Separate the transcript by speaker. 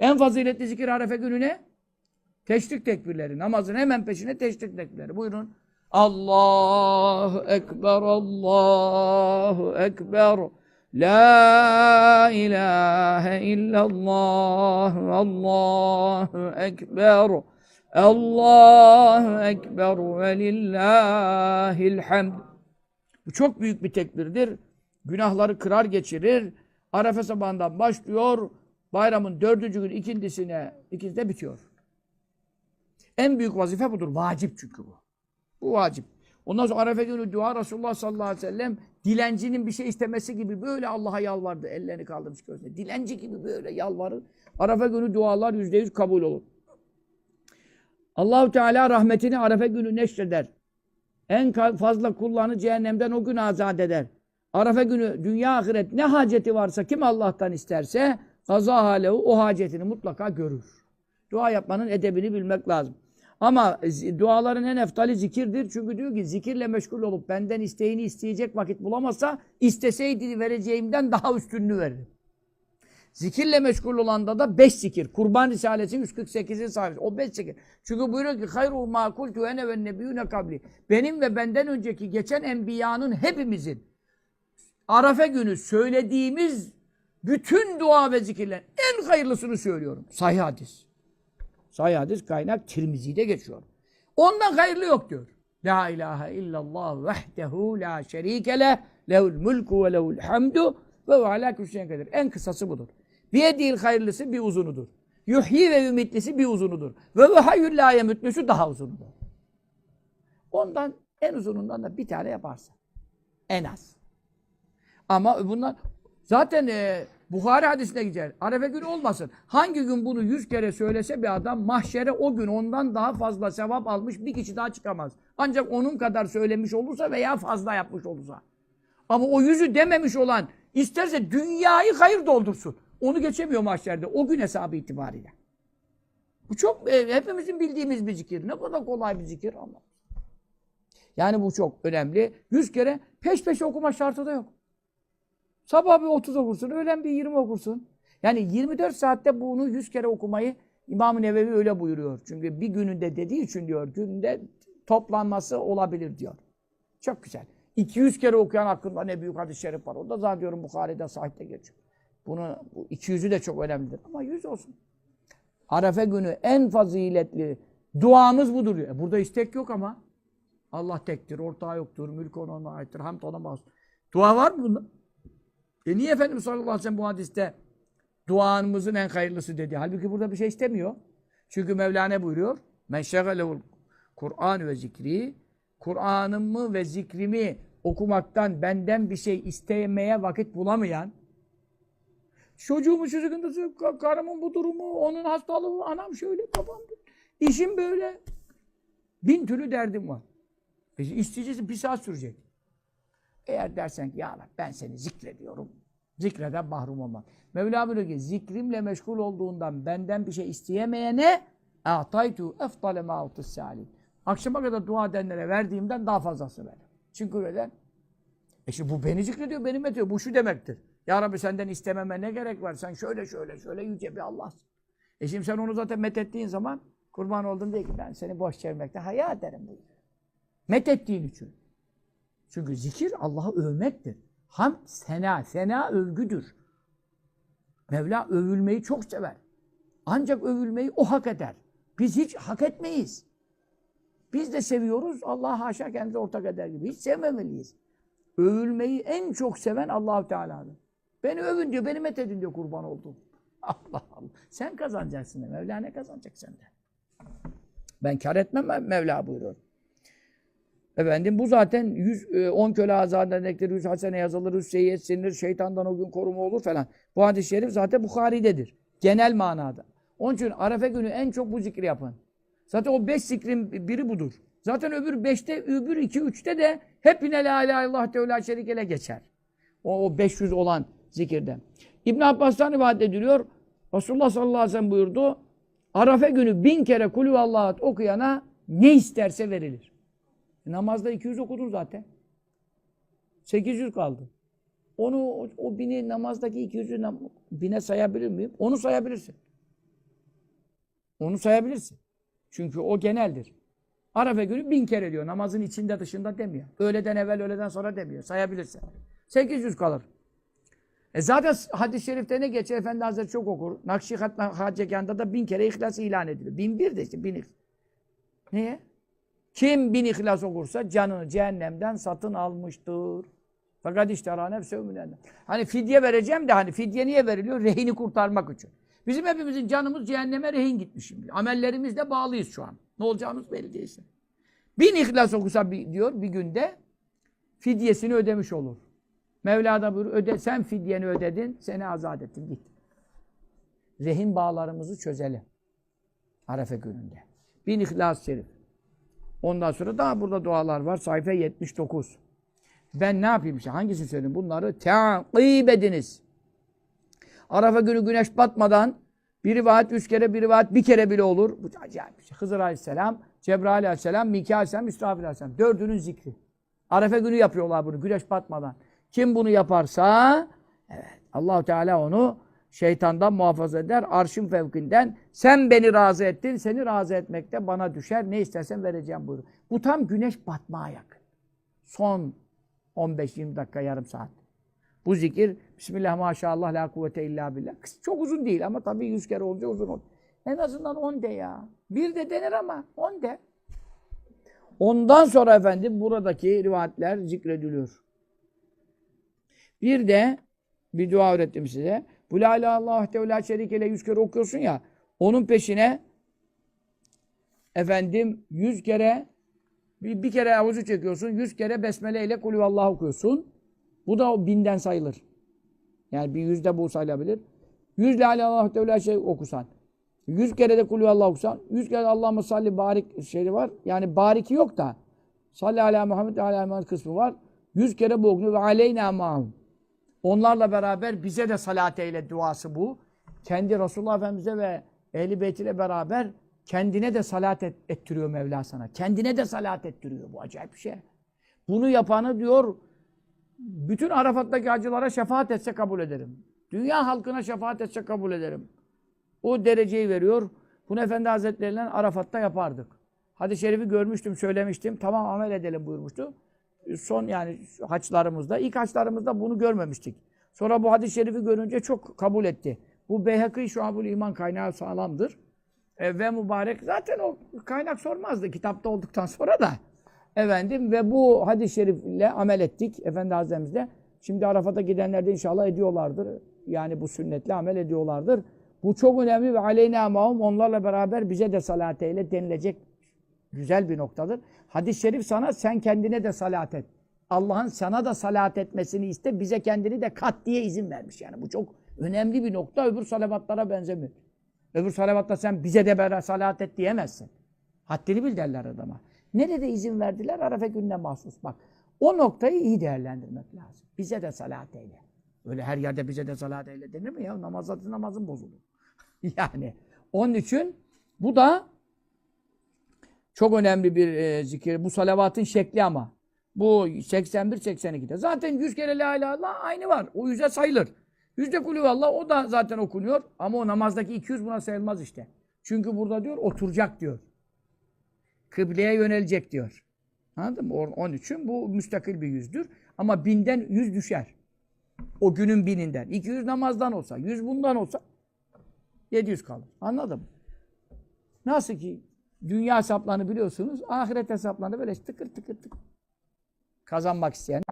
Speaker 1: En faziletli zikir Arefe günü ne? Teşrik tekbirleri. Namazın hemen peşine teşrik tekbirleri. Buyurun. Allahu Ekber, Allahu Ekber. La ilahe illallah, Allahu Ekber. Allahu Ekber ve lillahil hamd. Bu çok büyük bir tekbirdir. Günahları kırar geçirir. Arefe sabahından başlıyor. Bayramın dördüncü gün ikindisine, ikindide bitiyor. En büyük vazife budur. Vacip çünkü bu. Bu vacip. Ondan sonra Arefe günü dua Resulullah sallallahu aleyhi ve sellem dilencinin bir şey istemesi gibi böyle Allah'a yalvardı. Ellerini kaldırmış gözüne. Dilenci gibi böyle yalvarır. Arefe günü dualar yüzde yüz kabul olur. Allahu Teala rahmetini Arefe günü neşreder. En fazla kullarını cehennemden o gün azat eder. Arefe günü dünya ahiret ne haceti varsa kim Allah'tan isterse kaza halehu o hacetini mutlaka görür. Dua yapmanın edebini bilmek lazım. Ama duaların en eftali zikirdir. Çünkü diyor ki zikirle meşgul olup benden isteğini isteyecek vakit bulamazsa isteseydi vereceğimden daha üstününü veririm. Zikirle meşgul olanda da beş zikir. Kurban Risalesi 148'in sahibi. O beş zikir. Çünkü buyuruyor ki hayru ma kultu ene ve nebiyyune kabli. Benim ve benden önceki geçen enbiyanın hepimizin Arafe günü söylediğimiz bütün dua ve zikirlerin en hayırlısını söylüyorum. Sahih hadis. Sahih hadis kaynak Tirmizi'de geçiyor. Ondan hayırlı yok diyor. La ilahe illallah vehdehu la şerike leh lehul mulku ve lehul hamdu ve huve ala şeyin kadir. En kısası budur. Bir değil hayırlısı bir uzunudur. Yuhyi ve ümitlisi bir uzunudur. Ve ve hayyul la yemütlüsü daha uzunudur. Ondan en uzunundan da bir tane yaparsa. En az. Ama bunlar zaten e, Bukhari hadisine gider. Arefe günü olmasın. Hangi gün bunu yüz kere söylese bir adam mahşere o gün ondan daha fazla sevap almış bir kişi daha çıkamaz. Ancak onun kadar söylemiş olursa veya fazla yapmış olursa. Ama o yüzü dememiş olan isterse dünyayı hayır doldursun. Onu geçemiyor mahşerde. O gün hesabı itibariyle. Bu çok e, hepimizin bildiğimiz bir zikir. Ne kadar kolay bir zikir ama. Yani bu çok önemli. Yüz kere peş peşe okuma şartı da yok. Sabah bir 30 okursun, öğlen bir 20 okursun. Yani 24 saatte bunu 100 kere okumayı İmam-ı Nevevi öyle buyuruyor. Çünkü bir gününde dediği için diyor, günde toplanması olabilir diyor. Çok güzel. 200 kere okuyan hakkında ne büyük hadis-i şerif var. O da zaten diyorum Bukhari'de, sahihte geçiyor. Bunu, bu 200'ü de çok önemlidir. Ama 100 olsun. Arefe günü en faziletli duamız budur. diyor. E burada istek yok ama. Allah tektir, ortağı yoktur, mülk ona aittir, hamd ona mahsus. Dua var mı bunda? E niye Efendimiz sallallahu aleyhi ve sellem bu hadiste duamızın en hayırlısı dedi? Halbuki burada bir şey istemiyor. Çünkü Mevla ne buyuruyor? Men şegalehul Kur'an ve zikri Kur'an'ımı ve zikrimi okumaktan benden bir şey istemeye vakit bulamayan çocuğumun sıkıntısı, ka- karımın bu durumu, onun hastalığı, anam şöyle, babam işim böyle. Bin türlü derdim var. E, bir saat sürecek. Eğer dersen ki ya Rabbi ben seni zikrediyorum. Zikreden mahrum olmam. Mevla buyuruyor ki zikrimle meşgul olduğundan benden bir şey isteyemeyene a'taytu efdale ma'utus salim. Akşama kadar dua edenlere verdiğimden daha fazlasını ver. Çünkü öyle. E şimdi bu beni zikrediyor, beni metiyor. Bu şu demektir. Ya Rabbi senden istememe ne gerek var? Sen şöyle şöyle şöyle yüce bir Allah'sın. E şimdi sen onu zaten methettiğin zaman kurban oldun diye ki ben seni boş çevirmekte haya ederim buyuruyor. Methettiğin için. Çünkü zikir Allah'ı övmektir. Ham sena, sena övgüdür. Mevla övülmeyi çok sever. Ancak övülmeyi o hak eder. Biz hiç hak etmeyiz. Biz de seviyoruz. Allah haşa kendisi ortak eder gibi. Hiç sevmemeliyiz. Övülmeyi en çok seven Allahu Teala'dır. Beni övün diyor, beni methedin diyor kurban oldum. Allah Allah. Sen kazanacaksın. Mevla ne kazanacak senden? Ben kar etmem Mevla buyuruyor. Efendim bu zaten 100, 10 köle azat edecektir, 100 hasene yazılır, 100 seyyet silinir, şeytandan o gün koruma olur falan. Bu hadis-i şerif zaten Bukhari'dedir. Genel manada. Onun için Arefe günü en çok bu zikri yapın. Zaten o 5 zikrin biri budur. Zaten öbür 5'te, öbür 2, 3'te de hep yine la ilahe illallah teala şerikele geçer. O, o 500 olan zikirden. İbn Abbas'tan rivayet ediliyor. Resulullah sallallahu aleyhi ve sellem buyurdu. Arafe günü bin kere kulü Allah'at okuyana ne isterse verilir. E, namazda 200 okudun zaten. 800 kaldı. Onu o, o bini namazdaki 200'ü nam- bine sayabilir miyim? Onu sayabilirsin. Onu sayabilirsin. Çünkü o geneldir. Arefe günü bin kere diyor. Namazın içinde dışında demiyor. Öğleden evvel, öğleden sonra demiyor. Sayabilirsin. 800 kalır. E zaten hadis-i şerifte ne geçer? Efendi Hazretleri çok okur. Nakşihat Hacegân'da da bin kere ihlas ilan ediliyor. Bin bir de işte bin ihlas. Niye? Kim bin ihlas okursa canını cehennemden satın almıştır. Fakat işte nefse ümünenden. Hani fidye vereceğim de hani fidye niye veriliyor? Rehini kurtarmak için. Bizim hepimizin canımız cehenneme rehin gitmiş şimdi. Amellerimizle bağlıyız şu an. Ne olacağımız belli değilse. Bin ihlas okusa bir, diyor bir günde fidyesini ödemiş olur. Mevla da buyuruyor, öde, sen fidyeni ödedin, seni azat ettim, git. Rehin bağlarımızı çözelim. Arefe gününde. Bin İhlas-ı Şerif. Ondan sonra daha burada dualar var. Sayfa 79. Ben ne yapayım işte? Hangisini söyleyeyim? Bunları te'akib ediniz. Arafa günü güneş batmadan bir rivayet üç kere, bir rivayet bir kere bile olur. Bu acayip bir şey. Hızır Aleyhisselam, Cebrail Aleyhisselam, Mikail Aleyhisselam, İsrafil Aleyhisselam. Dördünün zikri. Arefe günü yapıyorlar bunu güneş batmadan. Kim bunu yaparsa evet, allah Teala onu şeytandan muhafaza eder. Arşın fevkinden sen beni razı ettin, seni razı etmekte bana düşer. Ne istersen vereceğim buyuruyor. Bu tam güneş batmaya yakın. Son 15-20 dakika, yarım saat. Bu zikir Bismillah maşallah la kuvvete illa billah. Çok uzun değil ama tabii 100 kere olunca uzun olur. En azından 10 de ya. Bir de denir ama 10 de. Ondan sonra efendim buradaki rivayetler zikrediliyor. Bir de bir dua öğrettim size. Bu la illallah vahdehu la şerike le 100 kere okuyorsun ya. Onun peşine efendim 100 kere bir, bir kere avuzu çekiyorsun. 100 kere besmele ile kulü Allah okuyorsun. Bu da o binden sayılır. Yani bir yüzde bu sayılabilir. Yüz la ilahe vahdehu la şey okusan. Yüz kere de kulü Allah okusan. Yüz kere Allah'ıma salli barik şeyi var. Yani bariki yok da. Salli ala Muhammed ala Muhammed kısmı var. Yüz kere bu okunuyor. Ve aleyna ma'hum. Onlarla beraber bize de salat eyle duası bu. Kendi Resulullah Efendimiz'e ve Ehl-i Beyt ile beraber kendine de salat et, ettiriyor Mevla sana. Kendine de salat ettiriyor. Bu acayip bir şey. Bunu yapanı diyor bütün Arafat'taki hacılara şefaat etse kabul ederim. Dünya halkına şefaat etse kabul ederim. O dereceyi veriyor. Bunu Efendi Hazretleri'yle Arafat'ta yapardık. Hadis-i şerifi görmüştüm, söylemiştim. Tamam amel edelim buyurmuştu. Son yani haçlarımızda, ilk haçlarımızda bunu görmemiştik. Sonra bu hadis-i şerifi görünce çok kabul etti. Bu Beyhakî Şuabul İman kaynağı sağlamdır. E, ve mübarek zaten o kaynak sormazdı kitapta olduktan sonra da. Efendim ve bu hadis-i şerifle amel ettik Efendi Hazretlerimizle. Şimdi Arafat'a gidenler de inşallah ediyorlardır. Yani bu sünnetle amel ediyorlardır. Bu çok önemli ve aleyna mahum onlarla beraber bize de salat eyle denilecek güzel bir noktadır. Hadis-i şerif sana sen kendine de salat et. Allah'ın sana da salat etmesini iste, bize kendini de kat diye izin vermiş. Yani bu çok önemli bir nokta. Öbür salavatlara benzemiyor. Öbür salavatta sen bize de beraber salat et diyemezsin. Haddini bil derler adama. Nerede izin verdiler? Arafa gününe mahsus. Bak o noktayı iyi değerlendirmek lazım. Bize de salat eyle. Öyle her yerde bize de salat eyle denir mi ya? Namazda namazın bozulur. yani onun için bu da çok önemli bir e, zikir. Bu salavatın şekli ama. Bu 81-82'de. Zaten 100 kere la ilahe illallah aynı var. O yüze sayılır. Yüzde kulü Allah o da zaten okunuyor. Ama o namazdaki 200 buna sayılmaz işte. Çünkü burada diyor oturacak diyor. Kıbleye yönelecek diyor. Anladın mı? Onun için bu müstakil bir yüzdür. Ama binden yüz düşer. O günün bininden. 200 namazdan olsa, 100 bundan olsa 700 kalır. Anladın mı? Nasıl ki dünya hesaplarını biliyorsunuz, ahiret hesaplarını böyle tıkır tıkır tıkır kazanmak isteyen